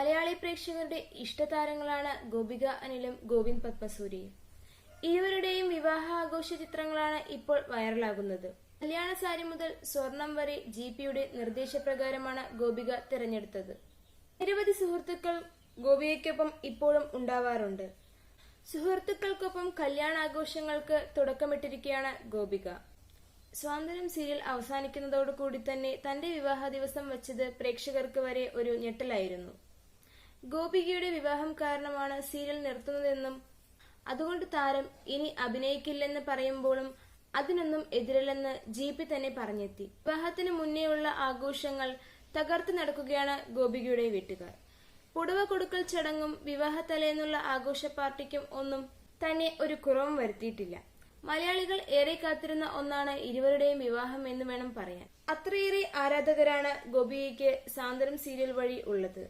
മലയാളി പ്രേക്ഷകരുടെ ഇഷ്ടതാരങ്ങളാണ് ഗോപിക അനിലും ഗോവിന്ദ് പത്മസൂരിയും ഇരുവരുടെയും വിവാഹ ആഘോഷ ചിത്രങ്ങളാണ് ഇപ്പോൾ വൈറലാകുന്നത്. കല്യാണ സാരി മുതൽ സ്വർണം വരെ ജി പിയുടെ നിർദ്ദേശപ്രകാരമാണ് ഗോപിക തിരഞ്ഞെടുത്തത്. നിരവധി സുഹൃത്തുക്കൾ ഗോപികയ്ക്കൊപ്പം ഇപ്പോഴും ഉണ്ടാവാറുണ്ട്. സുഹൃത്തുക്കൾക്കൊപ്പം കല്യാണാഘോഷങ്ങൾക്ക് തുടക്കമിട്ടിരിക്കുകയാണ് ഗോപിക. സ്വാതന്ത്ര്യം സീരിയൽ അവസാനിക്കുന്നതോടുകൂടി തന്നെ തന്റെ വിവാഹ ദിവസം വച്ചത് പ്രേക്ഷകർക്ക് വരെ ഒരു ഞെട്ടലായിരുന്നു. ഗോപികയുടെ വിവാഹം കാരണമാണ് സീരിയൽ നിർത്തുന്നതെന്നും അതുകൊണ്ട് താരം ഇനി അഭിനയിക്കില്ലെന്ന് പറയുമ്പോഴും അതിനൊന്നും എതിരല്ലെന്ന് ജി പി തന്നെ പറഞ്ഞെത്തി. വിവാഹത്തിന് മുന്നേയുള്ള ആഘോഷങ്ങൾ തകർത്ത് നടക്കുകയാണ് ഗോപികയുടെ വീട്ടുകാർ. പുടവ കൊടുക്കൽ ചടങ്ങും വിവാഹ തലേന്നുള്ള ആഘോഷ പാർട്ടിക്കും ഒന്നും തന്നെ ഒരു കുറവും വരുത്തിയിട്ടില്ല. മലയാളികൾ ഏറെ കാത്തിരുന്ന ഒന്നാണ് ഇരുവരുടെയും വിവാഹം എന്ന് വേണം പറയാൻ. അത്രയേറെ ആരാധകരാണ് ഗോപികയ്ക്ക് സാന്ത്വനം സീരിയൽ വഴി ഉള്ളത്.